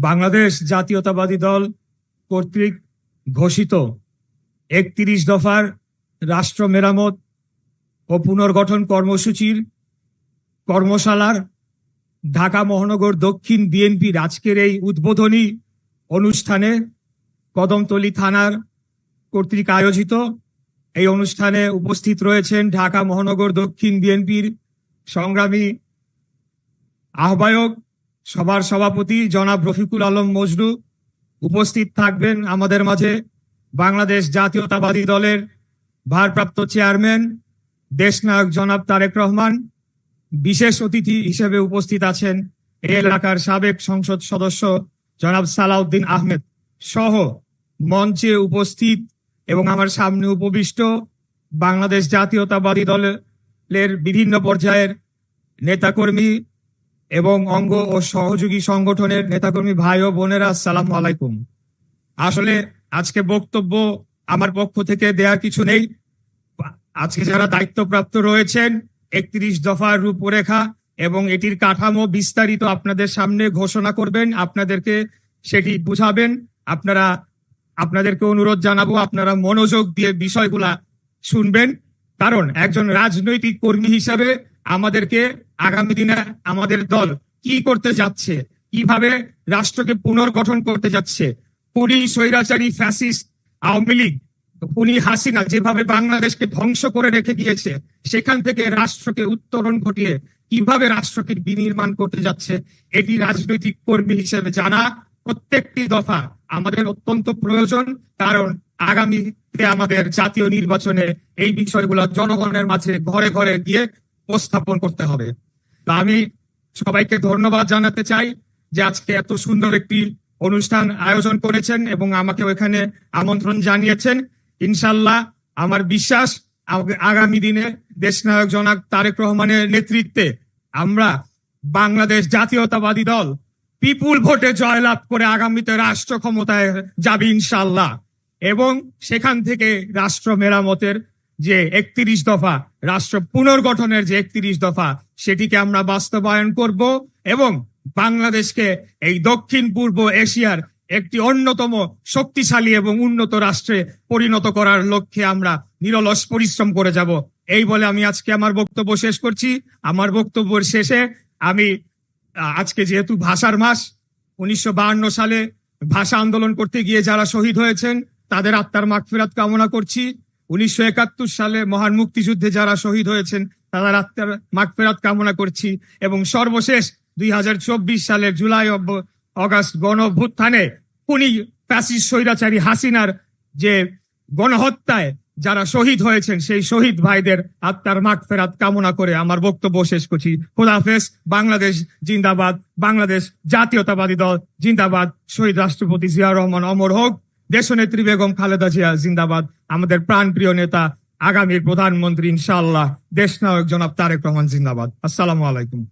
বাংলাদেশ জাতীয়তাবাদী দল কর্তৃক ঘোষিত একত্রিশ দফার রাষ্ট্র মেরামত ও পুনর্গঠন কর্মসূচির কর্মশালার ঢাকা মহানগর দক্ষিণ বিএনপির আজকের এই উদ্বোধনী অনুষ্ঠানে কদমতলী থানার কর্তৃক আয়োজিত এই অনুষ্ঠানে উপস্থিত রয়েছেন ঢাকা মহানগর দক্ষিণ বিএনপির সংগ্রামী আহ্বায়ক সবার সভাপতি জনাব রফিকুল আলম মজনু উপস্থিত থাকবেন আমাদের মাঝে বাংলাদেশ জাতীয়তাবাদী দলের ভারপ্রাপ্ত চেয়ারম্যান দেশনায়ক জনাব তারেক রহমান, বিশেষ অতিথি হিসেবে উপস্থিত আছেন এই এলাকার সাবেক সংসদ সদস্য জনাব সালাউদ্দিন আহমেদ সহ মঞ্চে উপস্থিত এবং আমার সামনে উপবিষ্ট বাংলাদেশ জাতীয়তাবাদী দলের বিভিন্ন পর্যায়ের নেতাকর্মী এবং অঙ্গ ও সহযোগী সংগঠনের নেতাকর্মী ভাই ও বোনেরা সালাম আলাইকুম। আসলে আজকে বক্তব্য আমার পক্ষ থেকে দেওয়ার কিছু নেই। আজকে যারা দায়িত্বপ্রাপ্ত রয়েছেন, একত্রিশ দফার রূপরেখা এবং এটির কাঠামো বিস্তারিত আপনাদের সামনে ঘোষণা করবেন, আপনাদেরকে সেটি বুঝাবেন। আপনারা, আপনাদেরকে অনুরোধ জানাব, আপনারা মনোযোগ দিয়ে বিষয়গুলা শুনবেন। কারণ একজন রাজনৈতিক কর্মী হিসাবে আমাদেরকে আগামী দিনে আমাদের দল কি করতে যাচ্ছে? কীভাবে রাষ্ট্রকে পুনর্গঠন করতে যাচ্ছে? পুরী স্বৈরাচারী, ফ্যাসিস্ট, আওয়ামী লীগ উনি হাসিনা যেভাবে বাংলাদেশকে ধ্বংস করে রেখে দিয়েছে, সেখান থেকে রাষ্ট্রকে উত্তরণ ঘটিয়ে কীভাবে রাষ্ট্রকে বিনির্মাণ করতে যাচ্ছে, এটি রাজনৈতিক কর্মী হিসেবে জানা প্রত্যেকটি দফা আমাদের অত্যন্ত প্রয়োজন, কারণ আগামীতে আমাদের জাতীয় নির্বাচনে এই বিষয়গুলো জনগণের মাঝে ঘরে ঘরে গিয়ে উপস্থাপন করতে হবে। তা আমি সবাইকে ধন্যবাদ জানাতে চাই যে আজকে এত সুন্দর একটি অনুষ্ঠান আয়োজন করেছেন এবং আমাকে ওখানে আমন্ত্রণ জানিয়েছেন। ইনশাল্লাহ আমার বিশ্বাস আগ- আগামী দিনে দেশনায়ক জনাব তারেক রহমানের নেতৃত্বে আমরা বাংলাদেশ জাতীয়তাবাদী দল পিপুল ভোটে জয়লাভ করে আগামীতে রাষ্ট্র ক্ষমতায় যাবে ইনশাল্লাহ এবং সেখান থেকে রাষ্ট্র মেরামতের যে একত্রিশ দফা রাষ্ট্র পুনর্গঠনের যে একত্রিশ দফা, সেটিকে আমরা বাস্তবায়ন করব এবং বাংলাদেশকে এই দক্ষিণ পূর্ব এশিয়ার একটি অন্যতম শক্তিশালী এবং উন্নত রাষ্ট্রে পরিণত করার লক্ষ্যে আমরা নিরলস পরিশ্রম করে যাব। এই বলে আমি আজকে আমার বক্তব্য শেষ করছি। আমার বক্তব্যের শেষে আমি আজকে যেহেতু ভাষার মাস, উনিশশো সালে ভাষা আন্দোলন করতে গিয়ে যারা শহীদ হয়েছেন, তাদের আত্মার মাগফিরাত কামনা করছি। উনিশশো একাত্তর সালে মহান মুক্তিযুদ্ধে যারা শহীদ হয়েছেন তাদের আত্মার মাগফিরাত কামনা করছি এবং সর্বশেষ দুই হাজার চব্বিশ সালের জুলাই অগাস্ট গণ অভ্যুত্থানে খুনি প্যাসিস স্বৈরাচারী হাসিনার যে গণহত্যায় যারা শহীদ হয়েছেন, সেই শহীদ ভাইদের আত্মার মাগফেরাত কামনা করে আমার বক্তব্য শেষ করছি। খোদাফেজ বাংলাদেশ জিন্দাবাদ, বাংলাদেশ জাতীয়তাবাদী দল জিন্দাবাদ, শহীদ রাষ্ট্রপতি জিয়া রহমান অমর হোক। দেশনেত্রী বেগম খালেদা জিয়া জিন্দাবাদ। আমাদের প্রাণপ্রিয় নেতা, আগামীর প্রধানমন্ত্রী ইনশাল্লাহ দেশ নায়ক জনাব তারেক রহমান জিন্দাবাদ। আসসালামু আলাইকুম।